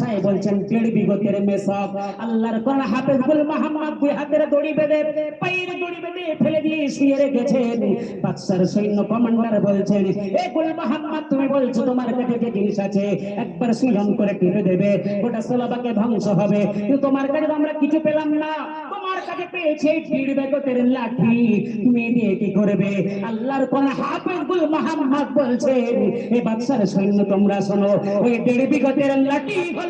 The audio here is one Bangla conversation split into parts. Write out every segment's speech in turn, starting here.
ভাষায় বলছেন দেড় বিগতের মেসক আল্লাহর কোরআন হাফেজ গুল মোহাম্মদ দুই হাতের দড়ি বেঁধে, পায়ের দড়ি বেঁধে ফেলে দিয়ে শুয়ে রেখেছেন। বাদশার সৈন্য কমান্ডার বলছেন, এ গুল মোহাম্মদ তুমি বলছো তোমার কাছে যে জিনিস আছে, একবার সুজন করে টিপে দেবে। গোটা সোলাবাকে ধ্বংস হবে। কিন্তু তোমার কাছে আমরা কিছু পেলাম না। তোমার কাছে পেয়েছে ভিড় বেগতের লাঠি। তুমি দিয়ে কি করবে? আল্লাহর কোন হাফেজ গুল মোহাম্মদ বলছেন, এ বাদশার সৈন্য, তোমরা শোনো, ওই দেড় বিগতের লাঠি হলো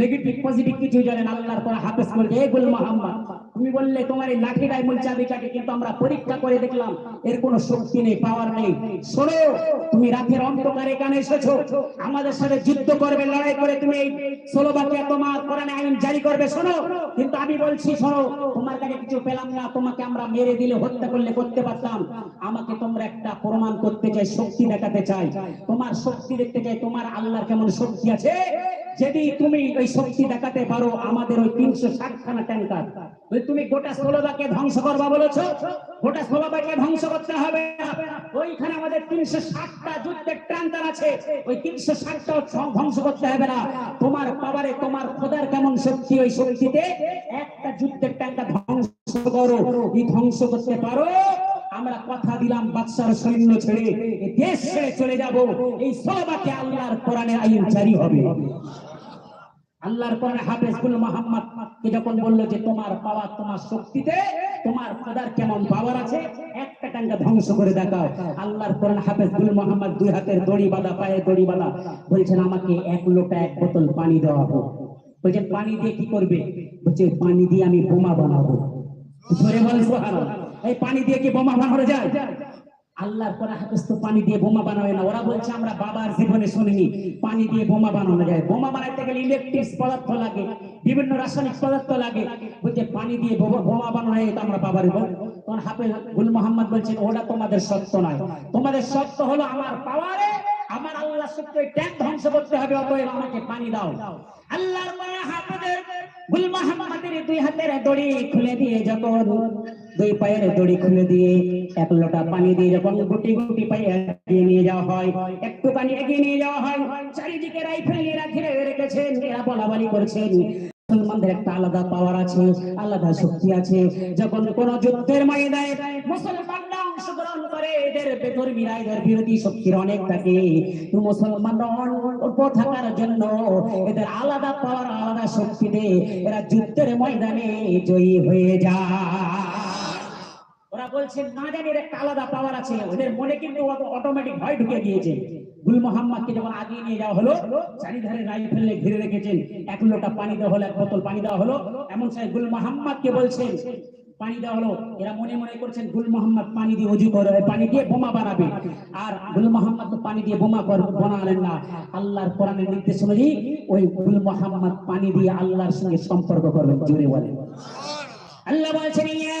নেগেটিভ পজিটিভ কিছুই জ্বলে না আল্লাহর পর হাফেজ করবে এ গুল মোহাম্মদ, তুমি বললে তোমার এই লাঠিটাই মূল চাবি কাঠি কিন্তু আমরা পরীক্ষা করে দেখলাম, এর কোনো শক্তি নেই পাওয়ার নেই। শোনো, তুমি রাতের অন্ধকারে এখানে এসেছ, আমাদের সাথে যুদ্ধ করবে, লড়াই করে তুমি এই ষোলো বাকিয়া তোমার কোরআনে আইন জারি করবে, শোনো। কিন্তু আমি বলছি, শোনো, তোমার কাছে কিছু পেলাম না, তোমাকে আমরা মেরে দিলে, হত্যা করলে করতে পারতাম। আমাকে তোমরা একটা প্রমাণ করতে চাই, শক্তি দেখাতে চাই। তোমার শক্তি দেখতে চাই, তোমার আল্লাহর কেমন শক্তি আছে? যদি তুমি ওই শক্তি দেখাতে পারো, আমাদের ওই তিনশো ষাট খানা ট্যাঙ্কার তুমি গোটা ষোলোবাকে ধ্বংস করবা বলেছ? গোটা ষোলোবাকে ধ্বংস করতে হবে ওইখানে আমাদের তিনশো ষাটটা যুদ্ধের ট্যাঙ্কার আছে, ওই তিনশো ষাটটা ধ্বংস করতে হবে না। তোমার পাওয়ারে তোমার খোদার কেমন শক্তি ওই শক্তিতে? একটা যুদ্ধের ট্যাঙ্কার ধ্বংস করো। ধ্বংস করতে পারো? আমরা কথা দিলাম, বাদশার সৈন্য ছেড়ে দেশ ছেড়ে চলে যাব। এই সবাকে আল্লাহর কোরআনের আইন জারি হবে। আল্লাহর কোরআনে হাফেজ গুল মোহাম্মদ কে যখন বলল যে তোমার পাওয়ার, তোমার শক্তিতে, তোমার কেমন পাওয়ার আছে, একটা টাঙ্গা ধ্বংস করে দেখাও। আল্লাহর কোরআন হাফেজুল মোহাম্মদ দুই হাতের দড়ি বাঁধা, পায়ে দড়ি বাঁধা, বলছেন, আমাকে এক লোটা, এক বোতল পানি দেওয়া হোক। বলছেন, পানি দিয়ে কি করবে? বলছে, পানি দিয়ে আমি বোমা বানাবো। ধরে বল এই পানি দিয়ে কি বোমা বানানো যায়? আল্লাহর কোরআন হাফেজ তো পানি দিয়ে বোমা বানাবে না। ওরা বলছে, আমরা বাবার জীবনে শুনিনি। পানি দিয়ে বোমা বানানো যায়। বোমা বানাইতে গেলে ইলেকট্রিক পদার্থ লাগে, বিভিন্ন রাসায়নিক পদার্থ লাগে। বলছে পানি দিয়ে বোমা- বানানো হয় আমরা বাবার তখন হাফেজ গুল মোহাম্মদ বলছেন, ওটা তোমাদের সত্য নয়। তোমাদের সত্য হলো আমার পাওয়ারে আমার আল্লাহ সত্য ট্যাঙ্ক ধ্বংস করতে হবে, অতএব আমাকে পানি দাও। আল্লাহর হাফেজের গুল মোহাম্মদের দুই হাতের দড়ি খুলে দিয়ে যখন দুই পায়ের দড়ি খুলে দিয়ে এক লোটা পানি দিয়ে যখন গুটি গুটি পায়ে এগিয়ে নিয়ে যাওয়া হয়, একটু পানি এগিয়ে নিয়ে যাওয়া হয়, চারিদিকে রাইফেল এরা ঘিরে রেখেছেন এরা বলাবলি করছেন। মুসলমানদের একটা আলাদা পাওয়ার আছে, আলাদা শক্তি আছে। যখন কোন যুদ্ধের মুসলমানরা অংশগ্রহণ করে, এদের বেধর্মীরা এদের বিরোধী শক্তির অনেক থাকে। মুসলমানরা থাকার জন্য এদের আলাদা পাওয়ার আলাদা শক্তিতে এরা যুদ্ধের ময়দানে জয়ী হয়ে যায়। ওরা বলছে না জানি একটা আলাদা পাওয়ার আছে। ওদের মনে কিন্তু অটোমেটিক ভয় ঢুকে গিয়েছে। গুল মোহাম্মদকে যখন আগিয়ে নিয়ে যাওয়া হলো, চারিধারে ঘিরে রেখেছেন। এক লোটা পানি দেওয়া হলো, এক বোতল পানি দেওয়া হলো। এমন সময় গুল মোহাম্মদকে বলছেন, পানি দেওয়া হলো। এরা মনে মনে করছেন, গুল মোহাম্মদ, পানি দিয়ে অজু করে পানি দিয়ে বোমা বানাবে। আর গুল মোহাম্মদ তো পানি দিয়ে বোমা বানালেন না। আল্লাহর কোরআনের নির্দেশ অনুযায়ী ওই গুল মোহাম্মদ পানি দিয়ে আল্লাহর সঙ্গে সম্পর্ক করবেন জুড়ে বলেন। আল্লাহ বলছেন, ইয়া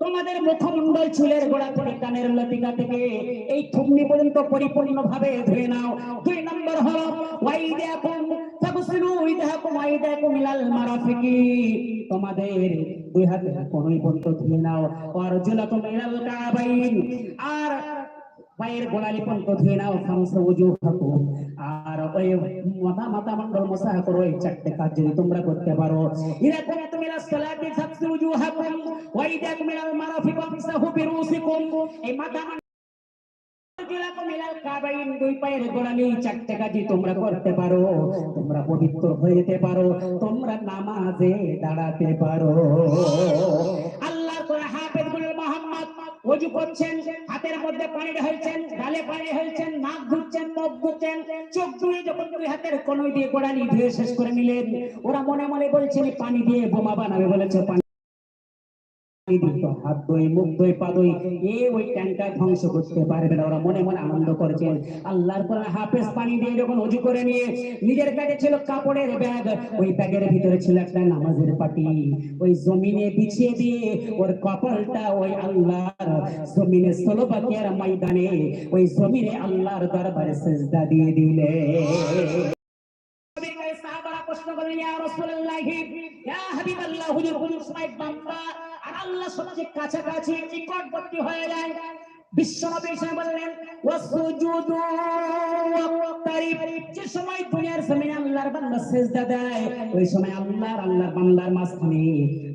তোমাদের থেকে দুই তোমাদের দুই হাতে কোনই পর্যন্ত ধুয়ে নাও। আর জুলাকুম ইলাল পায়ের গোড়ালি ধুয়ে নাও, ফামসা উজুহাকুম। আর ওই মাথা মন্ডল মশা করো এই চারটে কাজ যদি তোমরা করতে পারো। ইরা কোন তুমি সালাতি ইদাকুম ইলাল মারাফিক বিরুসিকুম। এই তোমরা পবিত্র হয়ে যেতে পারো, তোমরা নামাজে দাঁড়াতে পারো। গুল মোহাম্মদ ওযু করছেন, হাতের মধ্যে পানি ঢালছেন গালে পানি ঢালছেন নাক ধুচ্ছেন মুখ ধুচ্ছেন চোখ ধুয়ে যখন দুই হাতের কনুই দিয়ে গোড়ালি ধুয়ে শেষ করে নিলেন। ওরা মনে মনে বলছেন, পানি দিয়ে বোমা বানাবে, বলেছে পানি। নামাজের পাটি। ওই জমিনে বিছিয়ে দিয়ে ওর কপালটা ওই আল্লাহর জমিনে সোলোবাকিয়ার ময়দানে ওই জমিনে আল্লাহর দরবারে সেজদা দিয়ে দিলে। প্রশ্ন করলেন, ইয়া রাসূলুল্লাহ, ইয়া হুজুর, হুজুর বান্দা আর আল্লাহ সবচেয়ে কাছাকাছি নিকটবর্তী হয়ে যায়। বান্দার মাঝখানে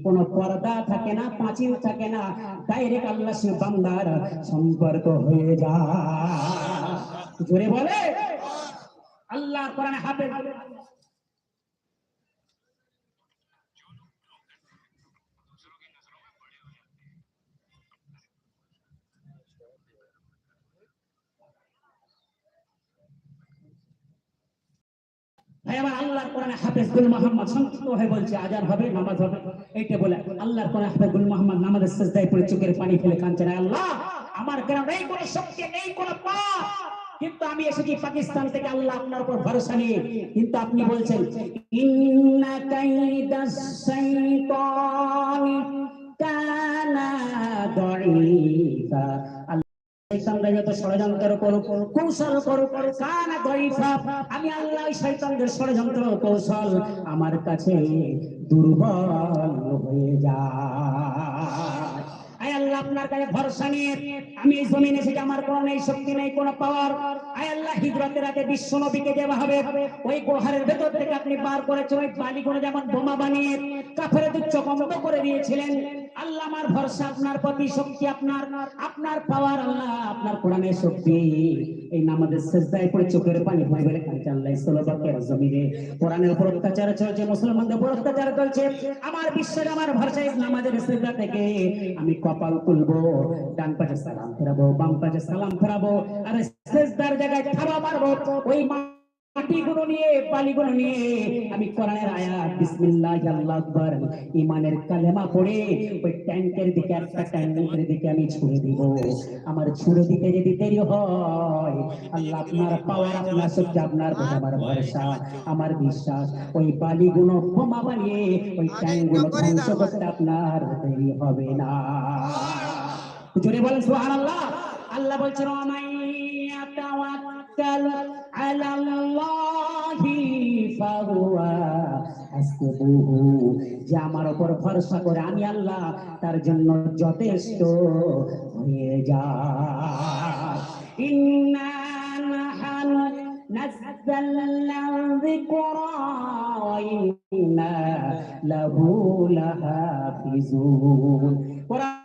কোনো পর্দা থাকে না, পাঁচিল থাকে না। ডাইরেক্ট আল্লাহ সে বান্দার সম্পর্ক হয়ে যায়। জোরে বলে। আল্লাহ কোরআনে চোখের পানি ফেলে না আল্লাহ, আমার কোনো শক্তি নেই কিন্তু আমি এসেছি পাকিস্তান থেকে, আল্লাহ আপনার উপর ভরসা নিয়ে। কিন্তু আপনি বলছেন, ইন্না কানা আমার কাছে দুর্বল হয়ে যায়। আল্লাহ, আপনার কাছে ভরসা নিয়ে আমি এই জমিনে এসেছি আমার নেই, শক্তি নেই পাওয়ার ওই আপনি করেছেন, ওই যেমন করে দিয়েছিলেন। আল্লাহ, আমার ভরসা, আপনার প্রতি শক্তি, আপনার আপনার পাওয়ার আল্লাহ। আপনার কোরআনের শক্তি, এই নামাজের সেজদায় পড়ে চোখের পানি ভয় বলে কাঁদছে আল্লাহ সলবাকের জমিনে। কোরআনের উপর অত্যাচার চলছে মুসলমানদের উপর অত্যাচার চলছে। আমার বিশ্বের আমার এই নামাজের সেজদা থেকে আমি কপাল তুলবো, ডান পাশে সালাম ফেরাবো, বাম পাশে সালাম ফেরাবো, আর সেজদার জায়গায় থাবা মারবো। ওই আমার ছুড়ে দিতে যদি দেরি হয়, আল্লাহ আপনার পাওয়ার আপনার শক্তি, আপনার আমার ভরসা, আমার বিশ্বাস। ওই বালিগুলো বোমা বানিয়ে, ওই ট্যাঙ্কগুলো ধ্বংস করতে আপনার দেরি হবে না। জোরে বলেন সুবহানাল্লাহ। আল্লাহ বলছেন ওমাইয়া তাওয়াক্কাল আলাল্লাহি ফাহুয়া হাসবুহু যে আমার উপর ভরসা করে আমি আল্লাহ তার জন্য যথেষ্ট হয়ে যায় ইন্না নাহানু নাযালনা যিকরা, ইন্না লাহু লাহাফিজুন।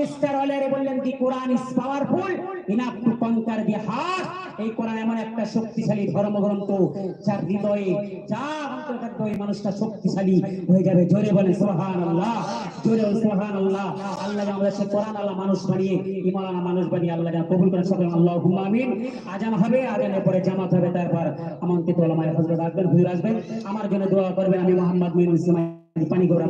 মিস্টার অলেরে বললেন the Quran is powerful enough to conquer the heart এই কোরআন এমন একটা শক্তিশালী ধর্মগ্রন্থ, যার হৃদয়ে, যা অন্তর থাকবে ওই মানুষটা শক্তিশালী হয়ে যাবে। জোরে বলে সুবহানাল্লাহ, জোরে সুবহানাল্লাহ। আল্লাহ আমাদের সে কোরআন আল্লাহ মানুষ বানিয়ে ইমানানা মানুষ বানিয়ে আল্লাহ যেন কবুল করেন। সকলে আল্লাহুম্মা আমিন। আজান হবে, আজানের পরে জামাত হবে, তারপর আমন্ত্রিত ওলামায়ে হযরত আসবেন হুজুর আসবেন। আমার জন্য দোয়া করবেন, আমি মোহাম্মদ মিন ইসমাইল পানি গৌরা